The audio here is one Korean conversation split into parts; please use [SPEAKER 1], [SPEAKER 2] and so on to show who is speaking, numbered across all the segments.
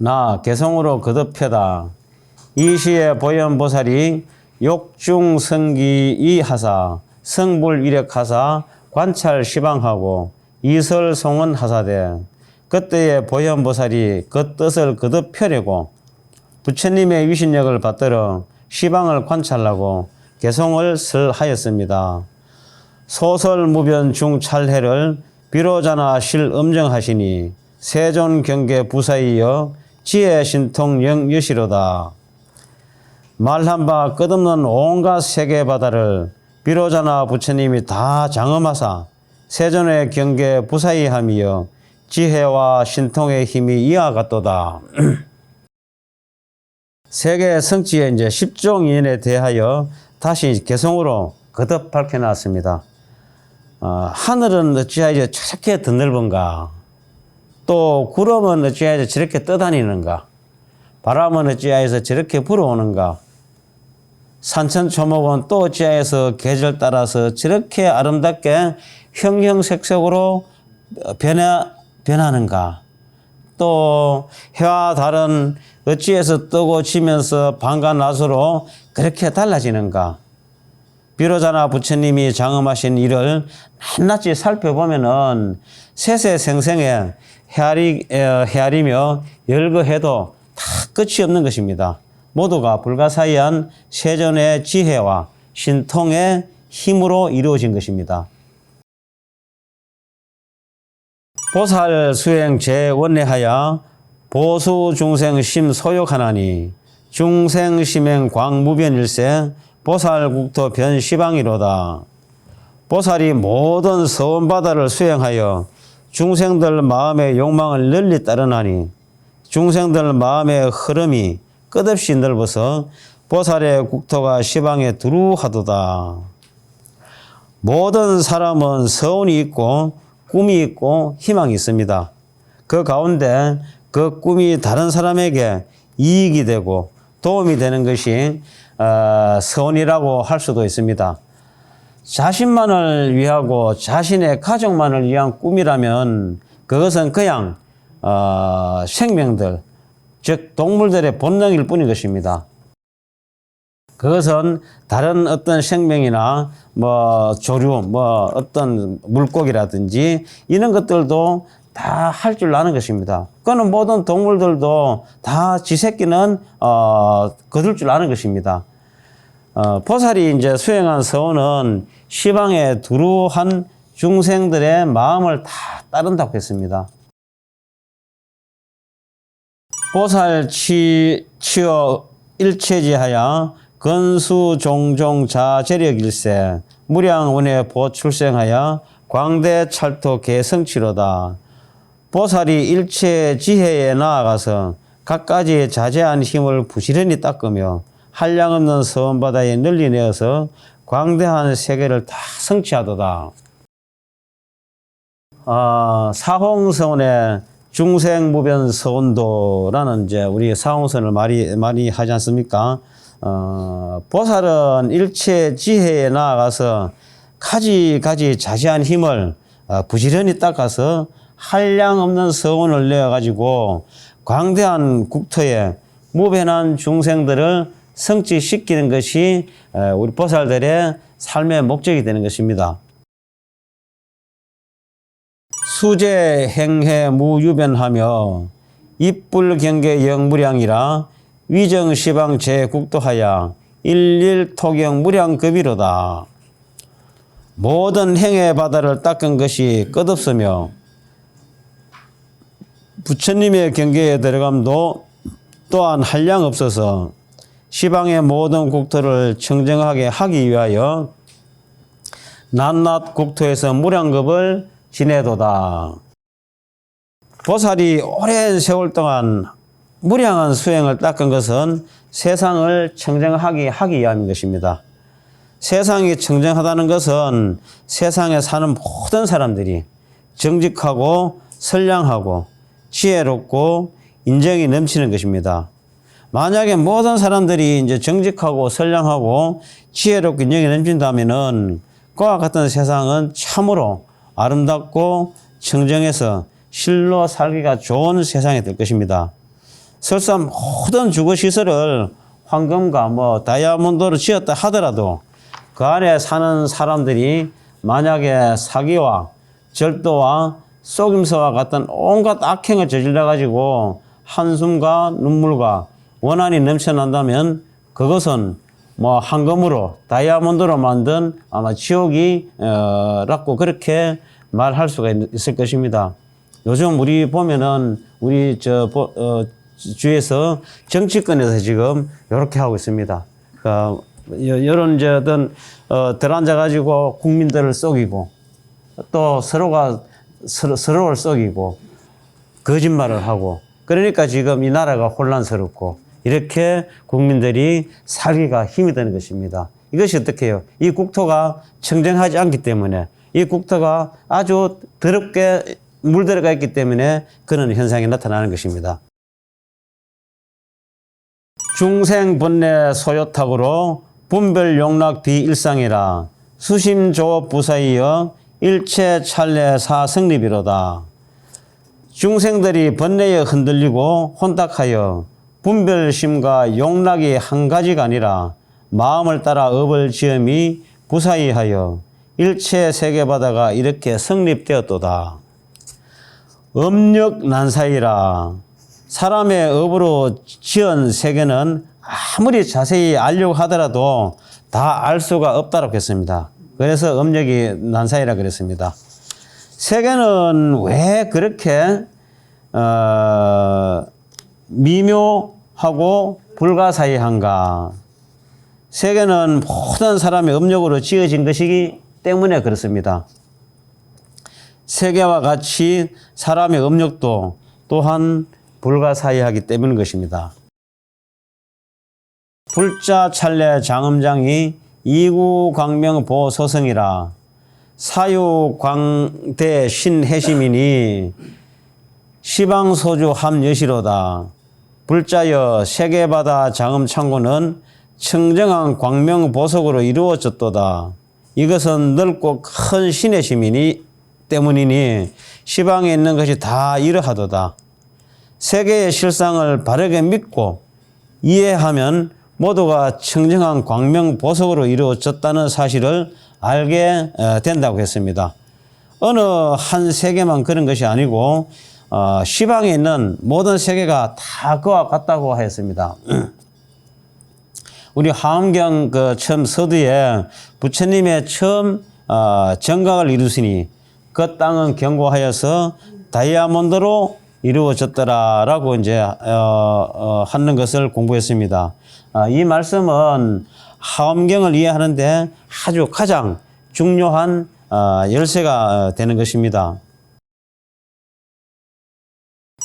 [SPEAKER 1] 나 개성으로 거듭해다. 이 시에 보현보살이 욕중성기 이하사 성불이력하사 관찰 시방하고 이설송은 하사대 그때에 보현보살이 그 뜻을 거듭 펴려고 부처님의 위신력을 받들어 시방을 관찰하고 개성을 설하였습니다. 소설무변 중찰해를 비로자나 실음정하시니 세존 경계 부사이여 지혜 신통 영유시로다. 말한 바 끝없는 온갖 세계 바다를 비로자나 부처님이 다 장엄하사 세존의 경계 부사이함이여 지혜와 신통의 힘이 이와 같도다. 세계 성지의 이제 십종인에 대하여 다시 개성으로 거듭 밝혀놨습니다. 어, 하늘은 어찌하여 저렇게 드넓은가? 또 구름은 어찌하여 저렇게 떠다니는가? 바람은 어찌하여서 저렇게 불어오는가? 산천 초목은 또 어찌하여서 계절 따라서 저렇게 아름답게 형형색색으로 변해, 변하는가? 또 해와 달은 어찌해서 뜨고 지면서 밤과 낮으로 그렇게 달라지는가? 비로자나 부처님이 장엄하신 일을 낱낱이 살펴보면은 세세생생에 헤아리, 에, 헤아리며 열거해도 다 끝이 없는 것입니다. 모두가 불가사의한 세전의 지혜와 신통의 힘으로 이루어진 것입니다. 보살 수행 제원내하여 보수 중생 심 소욕하나니 중생 심행 광무변일세 보살 국토 변시방이로다. 보살이 모든 서원바다를 수행하여 중생들 마음의 욕망을 널리 따르나니 중생들 마음의 흐름이 끝없이 넓어서 보살의 국토가 시방에 두루하도다. 모든 사람은 서운이 있고 꿈이 있고 희망이 있습니다. 그 가운데 그 꿈이 다른 사람에게 이익이 되고 도움이 되는 것이 어, 서운이라고 할 수도 있습니다. 자신만을 위하고 자신의 가족만을 위한 꿈이라면 그것은 그냥 어, 생명들, 즉 동물들의 본능일 뿐인 것입니다. 그것은 다른 어떤 생명이나 뭐 조류, 뭐 어떤 물고기라든지 이런 것들도 다 할 줄 아는 것입니다. 그거는 모든 동물들도 다 지새끼는 어, 거둘 줄 아는 것입니다. 어, 보살이 이제 수행한 서원은 시방에 두루한 중생들의 마음을 다 따른다고 했습니다. 보살 치, 치어 일체지하여 건수 종종 자재력일세 무량운에 보출생하여 광대 찰토 개성치로다. 보살이 일체 지혜에 나아가서 각가지 자제한 힘을 부지런히 닦으며 한량 없는 서원 바다에 널리 내어서 광대한 세계를 다 성취하도다. 아, 사홍선의 중생무변 서원도라는 이제 우리 사홍선을 많이, 많이 하지 않습니까? 어, 보살은 일체 지혜에 나아가서 가지 가지 자세한 힘을 어, 부지런히 닦아서 한량 없는 서원을 내어 가지고 광대한 국토에 무변한 중생들을 성취시키는 것이 어, 우리 보살들의 삶의 목적이 되는 것입니다. 수제 행해 무유변하며 입불 경계 영무량이라 위정 시방 제국도하야 일일 토경 무량급이로다. 모든 행의 바다를 닦은 것이 끝없으며 부처님의 경계에 들어감도 또한 한량 없어서 시방의 모든 국토를 청정하게 하기 위하여 낱낱 국토에서 무량급을 지내도다. 보살이 오랜 세월 동안 무량한 수행을 닦은 것은 세상을 청정하게 하기 위함인 것입니다. 세상이 청정하다는 것은 세상에 사는 모든 사람들이 정직하고 선량하고 지혜롭고 인정이 넘치는 것입니다. 만약에 모든 사람들이 이제 정직하고 선량하고 지혜롭고 인정이 넘친다면은 그와 같은 세상은 참으로 아름답고 청정해서 실로 살기가 좋은 세상이 될 것입니다. 설사 모든 주거 시설을 황금과 뭐 다이아몬드로 지었다 하더라도 그 안에 사는 사람들이 만약에 사기와 절도와 속임수와 같은 온갖 악행을 저질러 가지고 한숨과 눈물과 원한이 넘쳐난다면 그것은 뭐 황금으로 다이아몬드로 만든 아마 지옥이 어, 라고 그렇게 말할 수가 있- 있을 것입니다. 요즘 우리 보면은 우리 저 보- 어, 주에서 정치권에서 지금 이렇게 하고 있습니다. 그 이런 이제 어떤 어, 들앉아 가지고 국민들을 속이고 또 서로가 서로, 서로를 속이고 거짓말을 하고 그러니까 지금 이 나라가 혼란스럽고 이렇게 국민들이 살기가 힘이 드는 것입니다. 이것이 어떻게 해요? 이 국토가 청정하지 않기 때문에 이 국토가 아주 더럽게 물들어가 있기 때문에 그런 현상이 나타나는 것입니다. 중생 번뇌 소요탁으로 분별 용락 비일상이라 수심조 부사이여 일체 찰례 사성립이로다. 중생들이 번뇌에 흔들리고 혼탁하여 분별심과 용락이 한 가지가 아니라 마음을 따라 업을 지음이 부사이하여 일체 세계바다가 이렇게 성립되었도다. 음력 난사이라 사람의 업으로 지은 세계는 아무리 자세히 알려고 하더라도 다 알 수가 없다고 했습니다. 그래서 음력이 난사이라 그랬습니다. 세계는 왜 그렇게 어, 미묘 하고 불가사의한가? 세계는 모든 사람의 음력으로 지어진 것이기 때문에 그렇습니다. 세계와 같이 사람의 음력도 또한 불가사의하기 때문인 것입니다. 불자 찰례 장음장이 이구 광명 보소성이라 사유 광대 신해시민이 시방소주 함여시로다. 불자여 세계바다 장음창고는 청정한 광명 보석으로 이루어졌도다. 이것은 넓고 큰 신의 시민이 때문이니 시방에 있는 것이 다 이러하도다. 세계의 실상을 바르게 믿고 이해하면 모두가 청정한 광명 보석으로 이루어졌다는 사실을 알게 어, 된다고 했습니다. 어느 한 세계만 그런 것이 아니고 어, 시방에 있는 모든 세계가 다 그와 같다고 하였습니다. 우리 화엄경 그 처음 서두에 부처님의 처음 어, 정각을 이루시니 그 땅은 경고하여서 다이아몬드로 이루어졌더라라고 이제 어, 어, 하는 것을 공부했습니다. 아, 이 말씀은 하엄경을 이해하는데 아주 가장 중요한 어, 열쇠가 되는 것입니다.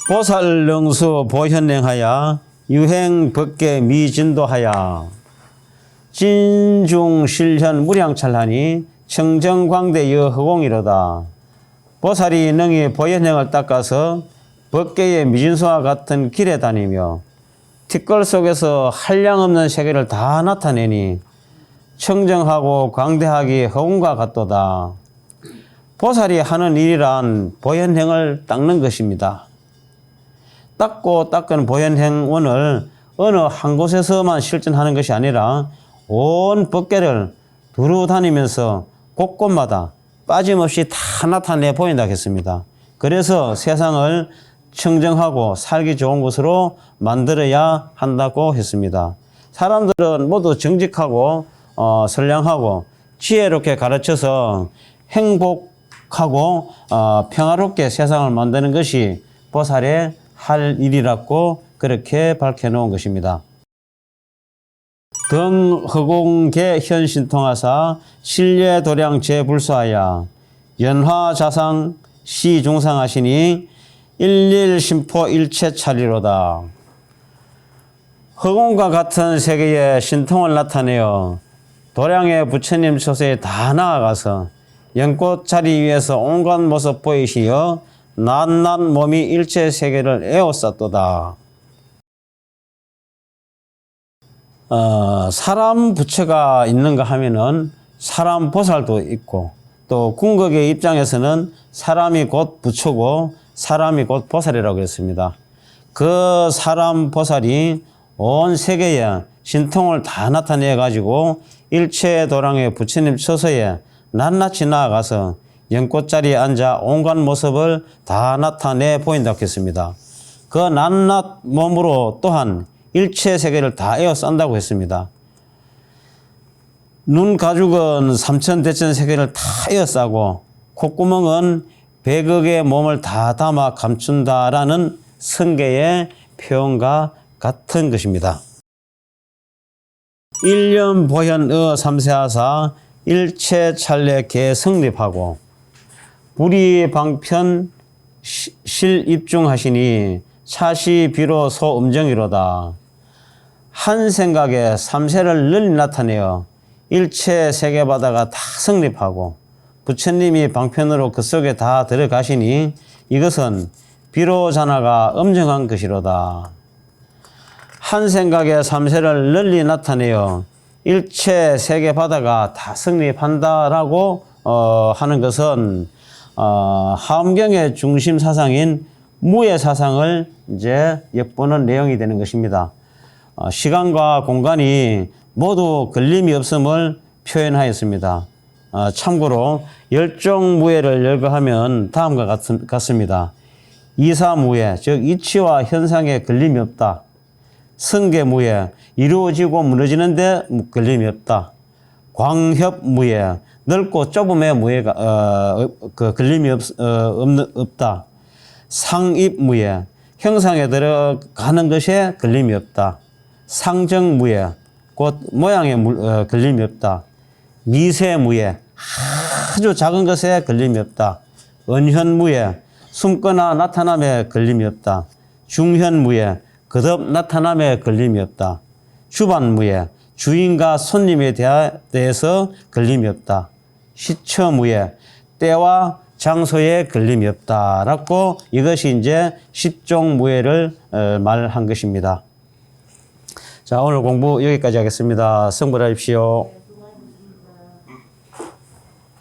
[SPEAKER 1] 보살능수 보현행하야 유행 법계 미진도하야 진중 실현 무량찰하니 청정광대 여허공이로다. 보살이 능히 보현행을 닦아서 법계의 미진수와 같은 길에 다니며 티끌 속에서 한량없는 세계를 다 나타내니 청정하고 광대하기 허공과 같도다. 보살이 하는 일이란 보현행을 닦는 것입니다. 닦고 닦은 보현 행원을 어느 한 곳에서만 실천하는 것이 아니라 온 법계를 두루 다니면서 곳곳마다 빠짐없이 다 나타내 보인다 했습니다. 그래서 세상을 청정하고 살기 좋은 곳으로 만들어야 한다고 했습니다. 사람들은 모두 정직하고 어, 선량하고 지혜롭게 가르쳐서 행복하고 어, 평화롭게 세상을 만드는 것이 보살의 할 일이라고 그렇게 밝혀놓은 것입니다. 등허공계 현신통하사 신례도량 제불수하야 연화자상 시중상하시니 일일심포 일체찰리로다. 허공과 같은 세계에 신통을 나타내어 도량의 부처님 처소에 다 나아가서 연꽃 자리 위에서 온갖 모습 보이시어 낱낱 몸이 일체 세계를 에워쌌도다. 어, 사람 부처가 있는가 하면은 사람 보살도 있고 또 궁극의 입장에서는 사람이 곧 부처고 사람이 곧 보살이라고 했습니다. 그 사람 보살이 온 세계에 신통을 다 나타내 가지고 일체 도랑의 부처님 처소에 낱낱이 나아가서 연꽃자리에 앉아 온갖 모습을 다 나타내 보인다 했습니다. 그 낱낱 몸으로 또한 일체 세계를 다 에워싼다고 했습니다. 눈 가죽은 삼천 대천 세계를 다 에워싸고 콧구멍은 백억의 몸을 다 담아 감춘다라는 성계의 표현과 같은 것입니다. 일년 보현의 삼세하사 일체 찰례 개 성립하고 불이 방편 시- 실 입중하시니 차시 비로 소 음정이로다. 한 생각에 삼세를 널리 나타내어 일체 세계 바다가 다 성립하고 부처님이 방편으로 그 속에 다 들어가시니 이것은 비로자나가 엄정한 것이로다. 한 생각에 삼세를 널리 나타내어 일체 세계 바다가 다 성립한다라고 어, 하는 것은 어, 하엄경의 중심 사상인 무의 사상을 이제 엿보는 내용이 되는 것입니다. 어, 시간과 공간이 모두 걸림이 없음을 표현하였습니다. 어, 참고로 열종무예를 열거하면 다음과 같, 같습니다. 이사무예, 즉 이치와 현상에 걸림이 없다. 성계무예, 이루어지고 무너지는데 걸림이 없다. 광협 무예, 넓고 좁음의 무예가 어, 그 걸림이 없, 어, 없는, 없다. 상입 무예, 형상에 들어가는 것에 걸림이 없다. 상정 무예, 곧 모양에 물- 어, 걸림이 없다. 미세 무예, 아주 작은 것에 걸림이 없다. 은현 무예, 숨거나 나타남에 걸림이 없다. 중현 무예, 거듭 나타남에 걸림이 없다. 주반 무예, 주인과 손님에 대해서 걸림이 없다. 시처무예, 때와 장소에 걸림이 없다라고 이것이 이제 십종 무예를 어, 말한 것입니다. 자, 오늘 공부 여기까지 하겠습니다. 성불하십시오.